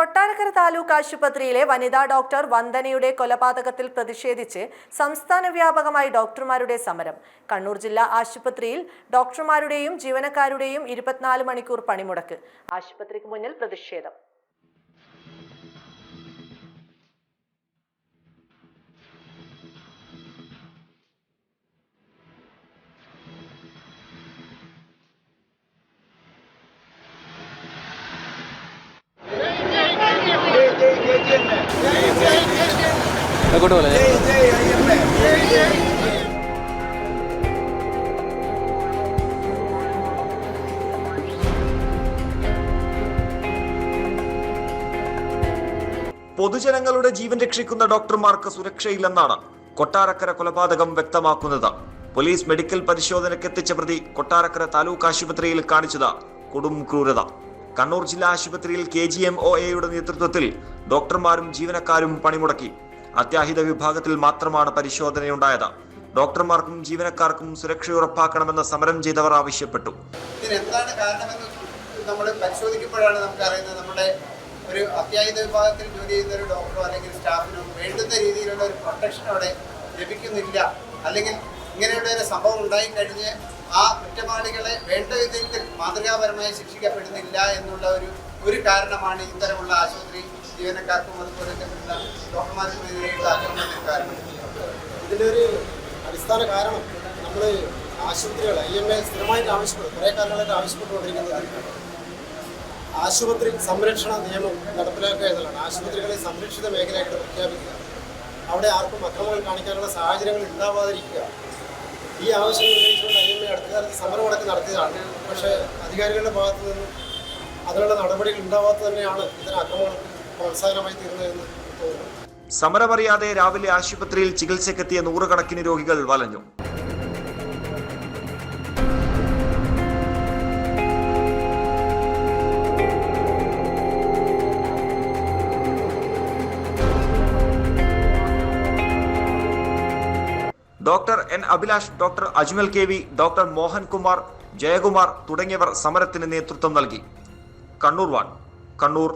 കൊട്ടാരക്കര താലൂക്ക് ആശുപത്രിയിലെ വനിതാ ഡോക്ടർ വന്ദനയുടെ കൊലപാതകത്തിൽ പ്രതിഷേധിച്ച് സംസ്ഥാന വ്യാപകമായി ഡോക്ടർമാരുടെ സമരം. കണ്ണൂർ ജില്ലാ ആശുപത്രിയിൽ ഡോക്ടർമാരുടെയും ജീവനക്കാരുടെയും ഇരുപത്തിനാല് മണിക്കൂർ പണിമുടക്ക്. ആശുപത്രിക്ക് മുന്നിൽ പ്രതിഷേധം. അങ്ങോട്ട് പോലെ. പൊതുജനങ്ങളുടെ ജീവൻ രക്ഷിക്കുന്ന ഡോക്ടർമാർക്ക് സുരക്ഷയില്ലെന്നാണ് കൊട്ടാരക്കര കൊലപാതകം വ്യക്തമാക്കുന്നത്. പോലീസ് മെഡിക്കൽ പരിശോധനയ്ക്ക് എത്തിച്ച പ്രതി കൊട്ടാരക്കര താലൂക്ക് ആശുപത്രിയിൽ കാണിച്ചത് കൊടും ക്രൂരത. കണ്ണൂർ ജില്ലാ ആശുപത്രിയിൽ കെ ജി എം ഒ എയുടെ നേതൃത്വത്തിൽ ഡോക്ടർമാരും ജീവനക്കാരും പണിമുടക്കി. അത്യാഹിത വിഭാഗത്തിൽ മാത്രമാണ് പരിശോധനയുണ്ടായത്. ഡോക്ടർമാർക്കും ജീവനക്കാർക്കും സുരക്ഷ ഉറപ്പാക്കണമെന്ന് സമരം ചെയ്തവർ ആവശ്യപ്പെട്ടു. ഇതിന് എന്താണ് കാരണമെന്ന് നമ്മൾ പരിശോധിക്കുമ്പോഴാണ് നമുക്ക് അറിയുന്നത്. നമ്മുടെ ഒരു അത്യാഹിത വിഭാഗത്തിൽ ജോലി ചെയ്യുന്ന ഒരു ഡോക്ടറോ അല്ലെങ്കിൽ സ്റ്റാഫിനോ വേണ്ടുന്ന രീതിയിലുള്ള ഒരു പ്രൊട്ടക്ഷൻ അവിടെ ലഭിക്കുന്നില്ല. അല്ലെങ്കിൽ ഇങ്ങനെയുള്ള ഒരു സംഭവം ഉണ്ടായി കഴിഞ്ഞ് ആ കുറ്റവാളികളെ വേണ്ട വിധത്തിൽ മാതൃകാപരമായി ശിക്ഷിക്കപ്പെടുന്നില്ല എന്നുള്ള ഒരു ഒരു കാരണമാണ് ഇത്തരമുള്ള ആശുപത്രി ജീവനക്കാർക്കും അതുപോലെ തന്നെയുള്ള അടിസ്ഥാന കാരണം നമ്മൾ ആശുപത്രികൾ ഐ എം എ സ്ഥിരമായിട്ട് ആവശ്യപ്പെടും. കുറേ കാലങ്ങളായിട്ട് ആവശ്യപ്പെട്ടുകൊണ്ടിരിക്കുന്നത് ആശുപത്രി സംരക്ഷണ നിയമം നടപ്പിലാക്കുക എന്നുള്ളതാണ്. ആശുപത്രികളെ സംരക്ഷിത മേഖലയായിട്ട് പ്രഖ്യാപിക്കുക. അവിടെ ആർക്കും അക്രമങ്ങൾ കാണിക്കാനുള്ള സാഹചര്യങ്ങൾ ഉണ്ടാവാതിരിക്കുക. ഈ ആവശ്യം ഉന്നയിച്ചുകൊണ്ട് ഐ എം എ അടുത്ത കാലത്ത് സമരമടക്കം നടത്തിയതാണ്. പക്ഷേ അധികാരികളുടെ ഭാഗത്തു നിന്നും അതിനുള്ള നടപടികൾ ഉണ്ടാവാത്തത് തന്നെയാണ് ഇത്തരം അക്രമങ്ങൾക്ക് പ്രോത്സാഹനമായി തീർന്നതെന്ന് തോന്നുന്നു. സമരമറിയാതെ രാവിലെ ആശുപത്രിയിൽ ചികിത്സക്കെത്തിയ നൂറുകണക്കിന് രോഗികൾ വലഞ്ഞു. Doctor N Abhilash doctor Ajmal K V doctor Mohankumar Jayakumar തുടങ്ങിയവർ സമരത്തിന് നേതൃത്വം നൽകി. കണ്ണൂർ വാൺ കണ്ണൂർ